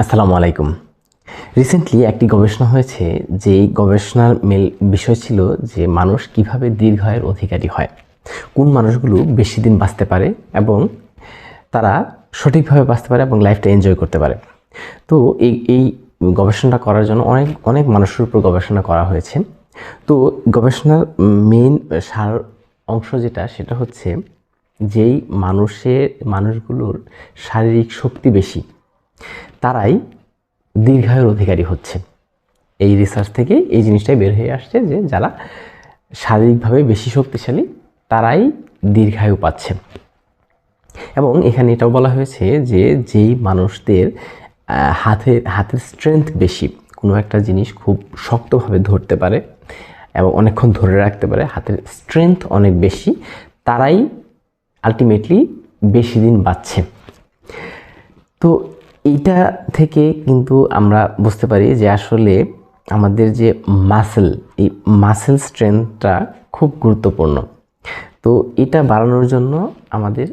আসসালামু আলাইকুম। রিসেন্টলি একটি গবেষণা হয়েছে যে গবেষণার মেল বিষয় ছিল যে মানুষ কীভাবে দীর্ঘায়ের অধিকারী হয়, কোন মানুষগুলো বেশি দিন বাঁচতে পারে এবং তারা সঠিকভাবে বাঁচতে পারে এবং লাইফটা এনজয় করতে পারে। তো এই এই গবেষণাটা করার জন্য অনেক অনেক মানুষের উপর গবেষণা করা হয়েছে। তো গবেষণার মেইন সার অংশ যেটা, সেটা হচ্ছে যেই মানুষের, মানুষগুলোর শারীরিক শক্তি বেশি তারাই দীর্ঘায়ুর অধিকারী হচ্ছে। এই রিসার্চ থেকে এই জিনিসটাই বের হয়ে আসছে যে যারা শারীরিকভাবে বেশি শক্তিশালী, তারাই দীর্ঘায়ু পাচ্ছে। এবং এখানে এটাও বলা হয়েছে যে যেই মানুষদের হাতের হাতের স্ট্রেংথ বেশি, কোনো একটা জিনিস খুব শক্তভাবে ধরতে পারে এবং অনেকক্ষণ ধরে রাখতে পারে, হাতের স্ট্রেংথ অনেক বেশি, তারাই আলটিমেটলি বেশি দিন বাঁচছে। তো এইটা থেকে কিন্তু আমরা বুঝতে পারি যে আসলে আমাদের যে মাসেল এই মাসেল স্ট্রেংথটা খুব গুরুত্বপূর্ণ। তো এটা বাড়ানোর জন্য আমাদের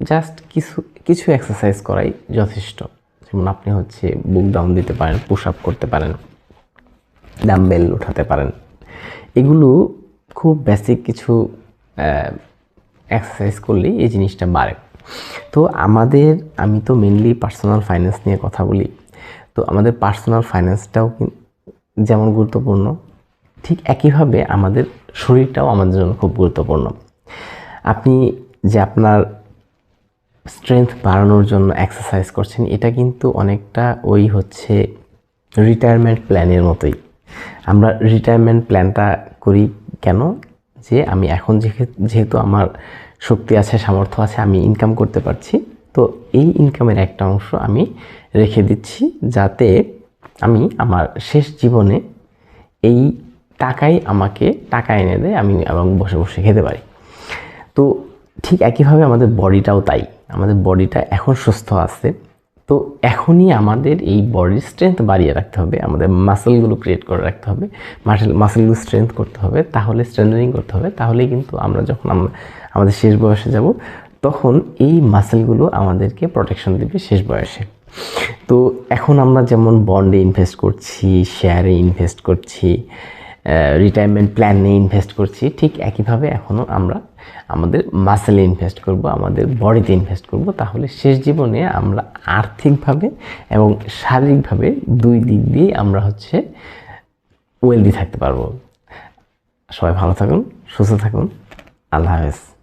জাস্ট কিছু কিছু এক্সারসাইজ করাই যথেষ্ট। যেমন আপনি হচ্ছে বুক ডাউন দিতে পারেন পুশ আপ করতে পারেন ডাম্বেল উঠাতে পারেন। এগুলো খুব বেসিক কিছু এক্সারসাইজ করলেই এই জিনিসটা বাড়ে। তো আমাদের, আমি তো মেনলি পার্সোনাল ফাইন্যান্স নিয়ে কথা বলি। তো আমাদের পার্সোনাল ফাইন্যান্সটাও যেমন গুরুত্বপূর্ণ, ঠিক একইভাবে আমাদের শরীরটাও আমাদের জন্য খুব গুরুত্বপূর্ণ। আপনি যে আপনার স্ট্রেংথ বাড়ানোর জন্য এক্সারসাইজ করছেন, এটা কিন্তু অনেকটা ওই হচ্ছে রিটায়ারমেন্ট প্ল্যানের মতোই। আমরা রিটায়ারমেন্ট প্ল্যানটা করি কেন? যে আমি এখন যেহে- যেহেতু আমার শক্তি আছে, সামর্থ্য আছে, আমি ইনকাম করতে পারছি। তো এই ইনকামের একটা অংশ আমি রেখে দিচ্ছি যাতে আমি আমার শেষ জীবনে এই টাকাই আমাকে টাকা এনে দেয়, আমি এবং বসে বসে খেতে পারি। তো ঠিক একইভাবে আমাদের বডিটাও তাই। আমাদের বডিটা এখন সুস্থ আছে। তো এখনই আমাদের এই বডির স্ট্রেংথ বাড়িয়ে রাখতে হবে, আমাদের মাসেলগুলো ক্রিয়েট করে রাখতে হবে মাসেল মাসেলগুলো স্ট্রেংথ করতে হবে, তাহলে স্ট্রেন্থনিং করতে হবে, তাহলেই কিন্তু আমরা যখন আমরা আমাদের শেষ বয়সে যাব, তখন এই মাসেলগুলো আমাদেরকে প্রোটেকশন দেবে শেষ বয়সে। তো এখন আমরা যেমন বন্ডে ইনভেস্ট করছি শেয়ারে ইনভেস্ট করছি রিটায়ারমেন্ট প্ল্যান নিয়ে ইনভেস্ট করছি। ঠিক একইভাবে এখনও আমরা আমাদের মাসেলে ইনভেস্ট করব, আমাদের বডিতে ইনভেস্ট করব। তাহলে শেষ জীবনে আমরা আর্থিকভাবে এবং শারীরিকভাবে দুই দিক দিয়ে আমরা হচ্ছে ওয়েলদি থাকতে পারব। সবাই ভালো থাকুন, সুস্থ থাকুন। আল্লাহ হাফেজ।